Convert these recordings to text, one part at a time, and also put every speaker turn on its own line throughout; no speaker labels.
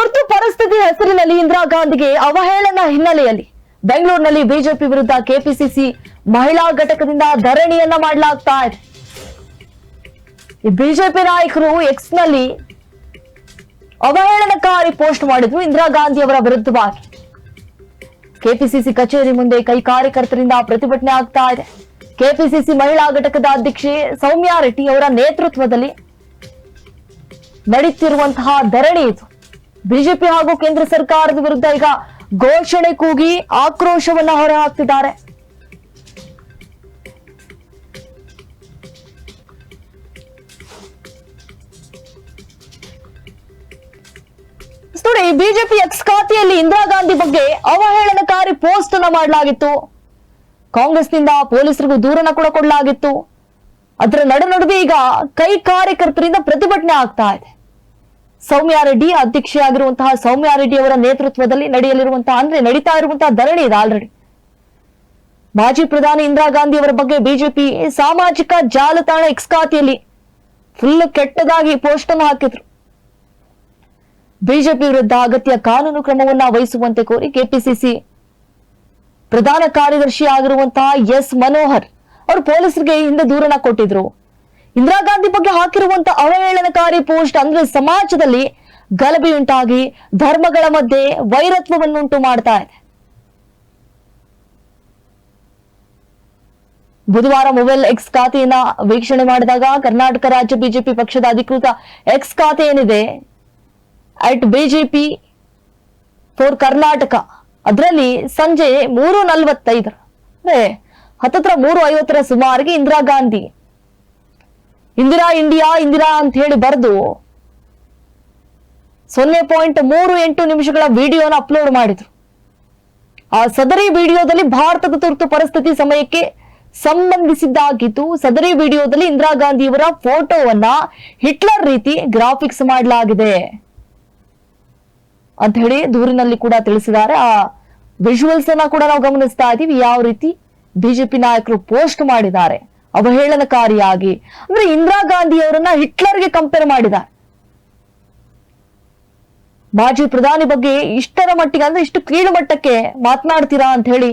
ತುರ್ತು ಪರಿಸ್ಥಿತಿ ಹೆಸರಿನಲ್ಲಿ ಇಂದಿರಾ ಗಾಂಧಿಗೆ ಅವಹೇಳನ ಹಿನ್ನೆಲೆಯಲ್ಲಿ ಬೆಂಗಳೂರಿನಲ್ಲಿ ಬಿಜೆಪಿ ವಿರುದ್ಧ ಕೆಪಿಸಿಸಿ ಮಹಿಳಾ ಘಟಕದಿಂದ ಧರಣಿಯನ್ನ ಮಾಡಲಾಗ್ತಾ ಇದೆ. ಬಿಜೆಪಿ ನಾಯಕರು ಎಕ್ಸ್ನಲ್ಲಿ ಅವಹೇಳನಕಾರಿ ಪೋಸ್ಟ್ ಮಾಡಿದ್ರು ಇಂದಿರಾ ಗಾಂಧಿ ಅವರ ವಿರುದ್ಧವಾಗಿ. ಕೆಪಿಸಿಸಿ ಕಚೇರಿ ಮುಂದೆ ಕೈ ಕಾರ್ಯಕರ್ತರಿಂದ ಪ್ರತಿಭಟನೆ ಆಗ್ತಾ ಇದೆ. ಕೆಪಿಸಿಸಿ ಮಹಿಳಾ ಘಟಕದ ಅಧ್ಯಕ್ಷೆ ಸೌಮ್ಯಾ ರೆಡ್ಡಿ ಅವರ ನೇತೃತ್ವದಲ್ಲಿ ನಡೀತಿರುವಂತಹ ಧರಣಿ ಇದು. ಬಿಜೆಪಿ ಹಾಗೂ ಕೇಂದ್ರ ಸರ್ಕಾರದ ವಿರುದ್ಧ ಈಗ ಘೋಷಣೆ ಕೂಗಿ ಆಕ್ರೋಶವನ್ನ ಹೊರಹಾಕ್ತಿದ್ದಾರೆ. ನೋಡಿ, ಬಿಜೆಪಿ ಎಕ್ಸ್ ಖಾತೆಯಲ್ಲಿ ಇಂದಿರಾ ಗಾಂಧಿ ಬಗ್ಗೆ ಅವಹೇಳನಕಾರಿ ಪೋಸ್ಟ್ ಅನ್ನ ಮಾಡಲಾಗಿತ್ತು. ಕಾಂಗ್ರೆಸ್ನಿಂದ ಪೊಲೀಸರಿಗೂ ದೂರನ ಕೂಡ ಕೊಡಲಾಗಿತ್ತು. ಅದರ ನಡು ನಡುವೆ ಈಗ ಕೈ ಕಾರ್ಯಕರ್ತರಿಂದ ಪ್ರತಿಭಟನೆ ಆಗ್ತಾ ಇದೆ. ಸೌಮ್ಯಾ ರೆಡ್ಡಿ ಅಧ್ಯಕ್ಷೆಯಾಗಿರುವಂತಹ ಸೌಮ್ಯಾರೆಡ್ಡಿ ಅವರ ನೇತೃತ್ವದಲ್ಲಿ ನಡೆಯಲಿರುವಂತಹ, ಅಂದ್ರೆ ನಡೀತಾ ಇರುವಂತಹ ಧರಣಿ ಇದೆ ಆಲ್ರೆಡಿ ಮಾಜಿ ಪ್ರಧಾನಿ ಇಂದಿರಾ ಗಾಂಧಿ ಅವರ ಬಗ್ಗೆ ಬಿಜೆಪಿ ಸಾಮಾಜಿಕ ಜಾಲತಾಣ ಎಕ್ಸ್ ಖಾತೆಯಲ್ಲಿ ಫುಲ್ ಕೆಟ್ಟದಾಗಿ ಪೋಸ್ಟ್ ಅನ್ನು ಹಾಕಿದ್ರು. ಬಿಜೆಪಿ ವಿರುದ್ಧ ಅಗತ್ಯ ಕಾನೂನು ಕ್ರಮವನ್ನ ವಹಿಸುವಂತೆ ಕೋರಿ ಕೆಪಿಸಿಸಿ ಪ್ರಧಾನ ಕಾರ್ಯದರ್ಶಿ ಆಗಿರುವಂತಹ ಎಸ್ ಮನೋಹರ್ ಅವರು ಪೊಲೀಸರಿಗೆ ಹಿಂದೆ ದೂರನ ಕೊಟ್ಟಿದ್ರು. ಇಂದಿರಾ ಗಾಂಧಿ ಬಗ್ಗೆ ಹಾಕಿರುವಂತ ಅವಹೇಳನಕಾರಿ ಪೋಸ್ಟ್ ಅಂದ್ರೆ ಸಮಾಜದಲ್ಲಿ ಗಲಭೆಯುಂಟಾಗಿ ಧರ್ಮಗಳ ಮಧ್ಯೆ ವೈರತ್ವವನ್ನುಂಟು ಮಾಡ್ತಾ ಇದೆ. ಬುಧವಾರ ಮೊಬೈಲ್ ಎಕ್ಸ್ ಖಾತೆಯನ್ನ ವೀಕ್ಷಣೆ ಮಾಡಿದಾಗ ಕರ್ನಾಟಕ ರಾಜ್ಯ ಬಿಜೆಪಿ ಪಕ್ಷದ ಅಧಿಕೃತ ಎಕ್ಸ್ ಖಾತೆ ಏನಿದೆ? ಅಟ್ ಬಿಜೆಪಿ ಫೋರ್ ಕರ್ನಾಟಕ ಅದರಲ್ಲಿ ಸಂಜೆ ಮೂರು ನಲ್ವತ್ತೈದರ ಅಂದ್ರೆ ಹತ್ತತ್ರ ಮೂರು ಐವತ್ತರ ಸುಮಾರಿಗೆ ಇಂದಿರಾ ಗಾಂಧಿ ಇಂದಿರಾ ಇಂಡಿಯಾ, ಇಂದಿರಾ ಅಂತ ಹೇಳಿ ಬರೆದು ಸೊನ್ನೆ ಪಾಯಿಂಟ್ ಮೂರು ಎಂಟು ನಿಮಿಷಗಳ ವಿಡಿಯೋನ ಅಪ್ಲೋಡ್ ಮಾಡಿದ್ರು. ಆ ಸದರಿ ವಿಡಿಯೋದಲ್ಲಿ ಭಾರತದ ತುರ್ತು ಪರಿಸ್ಥಿತಿ ಸಮಯಕ್ಕೆ ಸಂಬಂಧಿಸಿದ್ದಾಗಿದ್ದು, ಸದರಿ ವಿಡಿಯೋದಲ್ಲಿ ಇಂದಿರಾ ಗಾಂಧಿಯವರ ಫೋಟೋವನ್ನ ಹಿಟ್ಲರ್ ರೀತಿ ಗ್ರಾಫಿಕ್ಸ್ ಮಾಡಲಾಗಿದೆ ಅಂತ ಹೇಳಿ ದೂರಿನಲ್ಲಿ ಕೂಡ ತಿಳಿಸಿದ್ದಾರೆ. ಆ ವಿಜುವಲ್ಸ್ ಅನ್ನ ಕೂಡ ನಾವು ಗಮನಿಸ್ತಾ ಇದೀವಿ. ಯಾವ ರೀತಿ ಬಿಜೆಪಿ ನಾಯಕರು ಪೋಸ್ಟ್ ಮಾಡಿದ್ದಾರೆ. ಅವಹೇಳನಕಾರಿಯಾಗಿ. ಅಂದ್ರೆ ಇಂದಿರಾ ಗಾಂಧಿ ಅವರನ್ನ ಹಿಟ್ಲರ್ಗೆ ಕಂಪೇರ್ ಮಾಡಿದ. ಮಾಜಿ ಪ್ರಧಾನಿ ಬಗ್ಗೆ ಇಷ್ಟರ ಮಟ್ಟಿಗೆ, ಅಂದ್ರೆ ಇಷ್ಟು ಕೀಳು ಮಟ್ಟಕ್ಕೆ ಮಾತನಾಡ್ತೀರಾ ಅಂತ ಹೇಳಿ.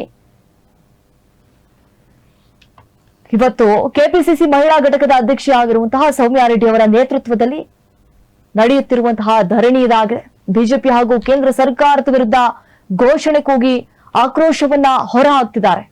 ಇವತ್ತು ಕೆಪಿಸಿಸಿ ಮಹಿಳಾ ಘಟಕದ ಅಧ್ಯಕ್ಷೆ ಆಗಿರುವಂತಹ ಸೌಮ್ಯಾ ರೆಡ್ಡಿ ಅವರ ನೇತೃತ್ವದಲ್ಲಿ ನಡೆಯುತ್ತಿರುವಂತಹ ಧರಣಿ ಇದಾಗಿದೆ. ಬಿಜೆಪಿ ಹಾಗೂ ಕೇಂದ್ರ ಸರ್ಕಾರದ ವಿರುದ್ಧ ಘೋಷಣೆ ಕೂಗಿ ಆಕ್ರೋಶವನ್ನ ಹೊರಹಾಕ್ತಿದ್ದಾರೆ